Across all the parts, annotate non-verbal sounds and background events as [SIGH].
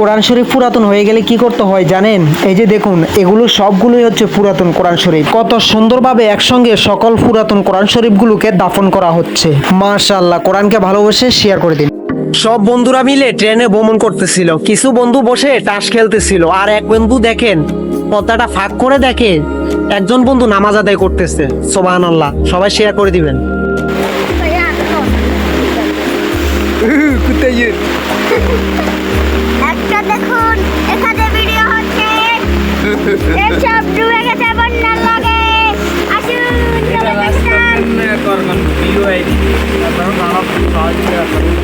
কোরআন শরীফ পুরাতন হয়ে গেলে কি করতে হয় জানেন? এই যে দেখুন এগুলো সবগুলোই হচ্ছে পুরাতন কোরআন শরীফ। কত সুন্দরভাবে একসঙ্গে সকল পুরাতন কোরআন শরীফগুলোকে দাফন করা হচ্ছে। মাশাআল্লাহ কোরআনকে ভালোবেসে শেয়ার করে দিন। সব বন্ধুরা মিলে ট্রেনে ভ্রমণ করতেছিল। কিছু বন্ধু বসে তাস খেলতেছিল। আর এক বন্ধু দেখেন পর্দাটা ফাঁক করে দেখে একজন বন্ধু নামাজ আদায় করতেছে। সোবাহান আল্লাহ সবাই শেয়ার করে দিবেন। [LAUGHS] [LAUGHS] এসব ডুবে গেছে বন্যার লাগে আসুন চলে গেছেন আমরা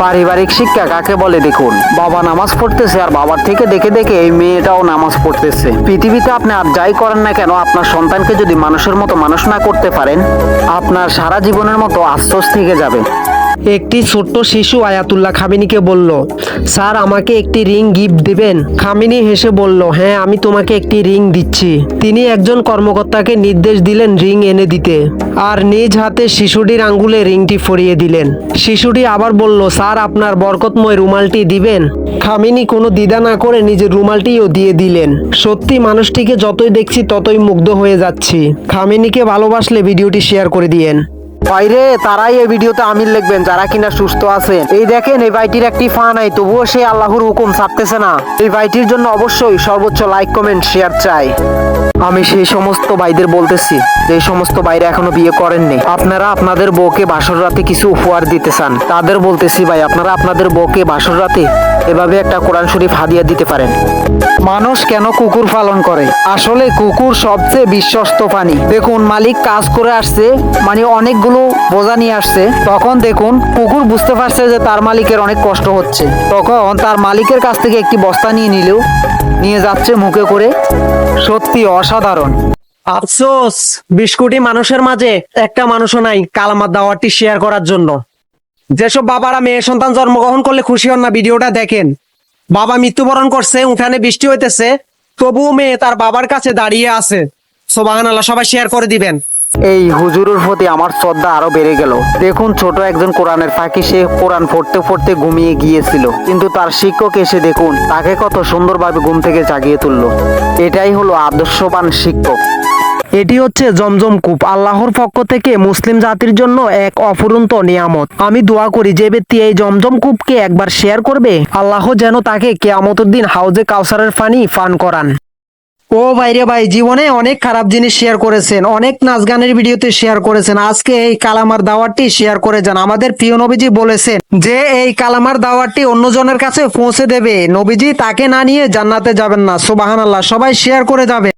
পারিবারিক শিক্ষা কাকে বলে দেখুন? বাবা নামাজ পড়তেছে আর বাবার থেকে দেখে দেখে এই মেয়েটাও নামাজ পড়তেছে। পৃথিবীতে আপনি আর যাই করেন না কেন, আপনার সন্তানকে যদি মানুষের মতো মানুষ না করতে পারেন, আপনার সারা জীবনের মতো আশ্বাস থেকে যাবে একটি ছোট্ট শিশু আয়াতুল্লাহ খামিনীকে বলল, স্যার, আমাকে একটি রিং গিফট দিবেন? খামিনী হেসে বলল হ্যাঁ আমি তোমাকে একটি রিং দিচ্ছি। তিনি একজন কর্মকর্তাকে নির্দেশ দিলেন রিং এনে দিতে, আর নিজ হাতে শিশুটির আঙ্গুলে রিংটি ফরিয়ে দিলেন। শিশুটি আবার বলল, স্যার, আপনার বরকতময় রুমালটি দিবেন? খামিনী কোনো দ্বিধা না করে নিজের রুমালটিও দিয়ে দিলেন। সত্যি, মানুষটিকে যতই দেখছি ততই মুগ্ধ হয়ে যাচ্ছি। খামিনীকে ভালোবাসলে ভিডিওটি শেয়ার করে দিয়েন। বাইরে, তারাই এই ভিডিওতে আমির লিখবেন, যারা কিনা সুস্থ আছেন। এই দেখেন, এই ভাইটির একটি ফা নাই, তবুও সে আল্লাহর হুকুম ছাড়তেছে না। এই ভাইটির জন্য অবশ্যই সর্বোচ্চ লাইক, কমেন্ট, শেয়ার চাই। আমি সেই সমস্ত ভাইদের বলতেছি, যে সমস্ত ভাইরা এখনও বিয়ে করেননি। আপনারা আপনাদের বউকে বাসর রাতে কিছু উপহার দিতে চান। তাদের বলতেছি, ভাই, আপনারা আপনাদের বউকে বাসর রাতে এভাবে একটা কোরআন শরীফ হাদিয়া দিতে পারেন। মানুষ কেন কুকুর পালন করে? আসলে কুকুর সবচেয়ে বিশ্বস্ত প্রাণী। দেখুন, মালিক কাজ করে আসছে মানে অনেকগুলো বোঝা নিয়ে আসছে। তখন দেখুন, কুকুর বুঝতে পারছে যে তার মালিকের অনেক কষ্ট হচ্ছে। তখন তার মালিকের কাছ থেকে একটি বস্তা নিয়ে নিলেও নিয়ে যাচ্ছে মুখে করে। সত্যি অসাধারণ। আফসোস, বিশ কোটি মানুষের মাঝে একটা মানুষও নাই কালামার দাওয়ারটি শেয়ার করার জন্য। যেসব বাবারা মেয়ে সন্তান জন্মগ্রহণ করলে খুশি হন না, ভিডিওটা দেখেন। বাবা মৃত্যুবরণ করছে, উঠানে বৃষ্টি হইতেছে, তবুও মেয়ে তার বাবার কাছে দাঁড়িয়ে আছে। সোবাহান আল্লাহ সবাই শেয়ার করে দিবেন। এই হুজুরের প্রতি আমার শ্রদ্ধা আরও বেড়ে গেল। দেখুন, ছোট একজন কোরআনের ফাঁকি সে কোরআন পড়তে পড়তে ঘুমিয়ে গিয়েছিল। কিন্তু তার শিক্ষক এসে দেখুন, তাকে কত সুন্দরভাবে ঘুম থেকে জাগিয়ে তুললো। এটাই হলো আদর্শবান শিক্ষক। এটি হচ্ছে জমজম কূপ, আল্লাহর পক্ষ থেকে মুসলিম জাতির জন্য এক অফুরন্ত নিয়ামত। আমি দোয়া করি যে ব্যক্তি এই জমজম কূপকে একবার শেয়ার করবে, আল্লাহ যেন তাকে কেয়ামতের দিন হাউজে কাউসারের পানি পান করান। ও ভাইরে ভাই, জীবনে অনেক খারাপ জিনিস শেয়ার করেছেন, অনেক নাচ গানের ভিডিওতে শেয়ার করেছেন। আজকে এই কালামার দাওয়ারটি শেয়ার করে যান। আমাদের প্রিয় নবীজি বলেছেন যে, এই কালামার দাওয়ারটি অন্যজনের কাছে পৌঁছে দেবে। নবীজি তাকে না নিয়ে জান্নাতে যাবেন না। সুবাহান আল্লাহ সবাই শেয়ার করে যাবে।